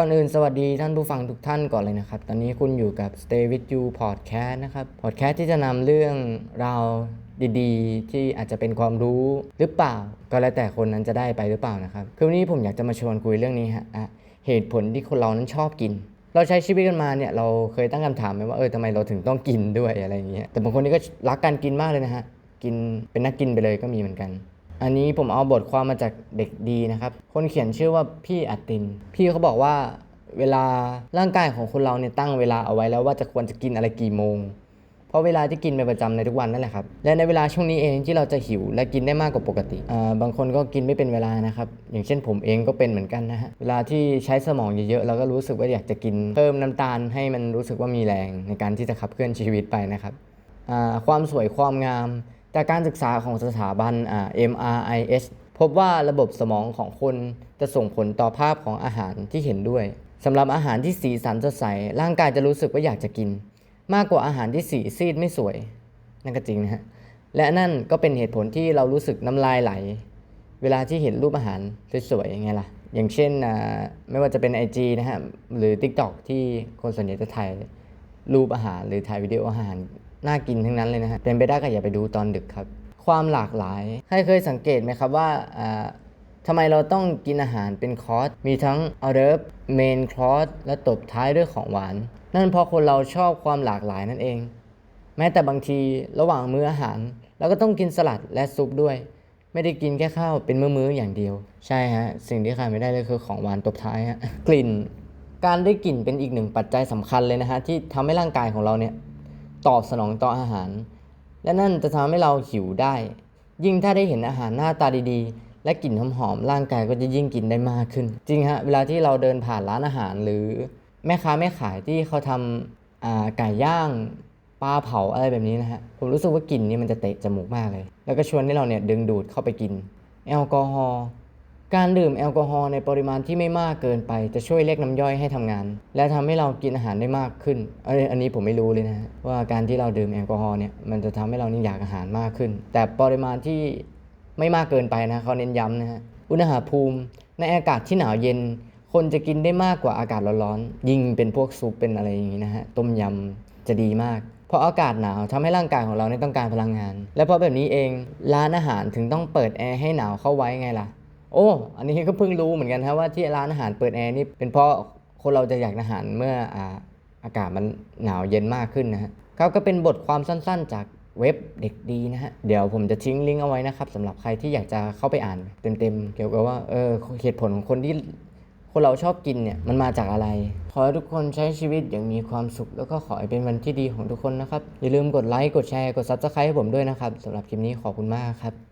ก่อนอื่นสวัสดีท่านผู้ฟังทุกท่านก่อนเลยนะครับ ตอนนี้คุณอยู่กับ Stay with you podcast นะครับ podcast ที่จะนำเรื่องราวดีๆ ที่อาจจะเป็นความรู้หรือเปล่า ก็แล้วแต่คนนั้นจะได้ไปหรือเปล่านะครับ คือวันนี้ผมอยากจะมาชวนคุยเรื่องนี้ฮะะเหตุผลที่คนเรานั้นชอบกิน เราใช้ชีวิตกันมาเนี่ยเราเคยตั้งคำถามไหมว่าเออทำไมเราถึงต้องกินด้วยอะไรอย่างเงี้ยแต่บางคนนี่ก็รักการกินมากเลยนะฮะกินเป็นนักกินไปเลยก็มีเหมือนกัน อันนี้ผมเอาบทความมาจากเด็กดีนะครับ คนเขียนชื่อว่าพี่อัตติน พี่เขาบอกว่าเวลาร่างกายของคนเราเนี่ยตั้งเวลาเอาไว้แล้วว่าจะควรจะกินอะไรกี่โมง เพราะเวลาที่กินเป็นประจำในทุกวันนั่นแหละครับ และในเวลาช่วงนี้เองที่เราจะหิวและกินได้มากกว่าปกติอ่าบางคนก็กินไม่เป็นเวลานะครับ อย่างเช่นผมเองก็เป็นเหมือนกันนะฮะ เวลาที่ใช้สมองเยอะๆเราก็รู้สึกว่าอยากจะกินเพิ่มน้ำตาลให้มันรู้สึกว่ามีแรงในการที่จะขับเคลื่อนชีวิตไปนะครับอ่าความสวยความงาม จากการศึกษาของสถาบันอ่า MRIS พบว่าระบบสมองของคนจะส่งผลต่อภาพของอาหารที่เห็นด้วยสำหรับอาหารที่สีสันสดใส ร่างกายจะรู้สึกว่าอยากจะกิน มากกว่าอาหารที่สีซีดไม่สวย นั่นก็จริงนะฮะและนั่นก็เป็นเหตุผลที่เรารู้สึกน้ำลายไหล เวลาที่เห็นรูปอาหารสวยๆยังไงล่ะ อย่างเช่นอ่าไม่ว่าจะเป็น IG นะฮะหรือ TikTok ที่คนส่วนใหญ่จะถ่ายรูปอาหารหรือถ่ายวิดีโออาหาร น่ากินทั้งนั้นเลยนะฮะเป็นไปได้ก็อย่าไปดูตอนดึกครับ ความหลากหลายใครเคยสังเกตไหมครับว่าอ่าทำไมเราต้องกินอาหารเป็นคอร์สมีทั้งออเดิร์ฟเมนคอร์สและตบท้ายด้วยของหวาน นั่นเพราะคนเราชอบความหลากหลายนั่นเอง แม้แต่บางทีระหว่างมื้ออาหารเราก็ต้องกินสลัดและซุปด้วย ไม่ได้กินแค่ข้าวเป็นมื้อๆอย่างเดียว ใช่ฮะ สิ่งที่ขาดไม่ได้เลยคือของหวานตบท้ายฮะกลิ่น การได้กลิ่นเป็นอีกหนึ่งปัจจัยสำคัญเลยนะฮะที่ทำให้ร่างกายของเราเนี่ย ตอบสนองต่ออาหาร และนั่นจะทำให้เราหิวได้ ยิ่งถ้าได้เห็นอาหารหน้าตาดีๆ และกลิ่นหอมๆร่างกายก็จะยิ่งกินได้มากขึ้น จริงฮะเวลาที่เราเดินผ่านร้านอาหารหรือแม่ค้าแม่ขายที่เขาทำไก่ย่างปลาเผาอะไรแบบนี้นะฮะ ผมรู้สึกว่ากลิ่นนี้มันจะเตะจมูกมากเลย แล้วก็ชวนให้เราเนี่ยดึงดูดเข้าไปกิน แอลกอฮอล์ การดื่มแอลกอฮอล์ในปริมาณที่ไม่มากเกินไปจะช่วยเรียกน้ำย่อยให้ทำงาน และทำให้เรากินอาหารได้มากขึ้นเอยอันนี้ผมไม่รู้เลยนะว่าการที่เราดื่มแอลกอฮอล์เนี่ยมันจะทำให้เรานี่อยากอาหารมากขึ้น แต่ปริมาณที่ไม่มากเกินไปนะเขาเน้นย้ำนะฮะอุณหภูมิในอากาศที่หนาวเย็น คนจะกินได้มากกว่าอากาศร้อนๆยิ่งเป็นพวกซุปเป็นอะไรอย่างนี้นะฮะต้มยำจะดีมากเพราะอากาศหนาวทำให้ร่างกายของเราต้องการพลังงาน และเพราะแบบนี้เองร้านอาหารถึงต้องเปิดแอร์ให้หนาวเข้าไว้ไงล่ะ โอ้ อันนี้ก็เพิ่งรู้เหมือนกันครับว่าที่ร้านอาหารเปิดแอร์นี่เป็นเพราะคนเราจะอยากอาหารเมื่ออาอากาศมันหนาวเย็นมากขึ้นนะฮะครับก็เป็นบทความสั้นๆ จากเว็บเด็กดีนะฮะ เดี๋ยวผมจะทิ้งลิงก์เอาไว้นะครับสำหรับใครที่อยากจะเข้าไปอ่านเต็มๆ เกี่ยวกับว่าเออเหตุผลของคนที่คนเราชอบกินเนี่ยมันมาจากอะไร ขอให้ทุกคนใช้ชีวิตอย่างมีความสุข แล้วก็ขอให้เป็นวันที่ดีของทุกคนนะครับ อย่าลืมกดไลค์กดแชร์กด Subscribe ให้ผมด้วยนะครับสำหรับคลิปนี้ขอบคุณมากครับ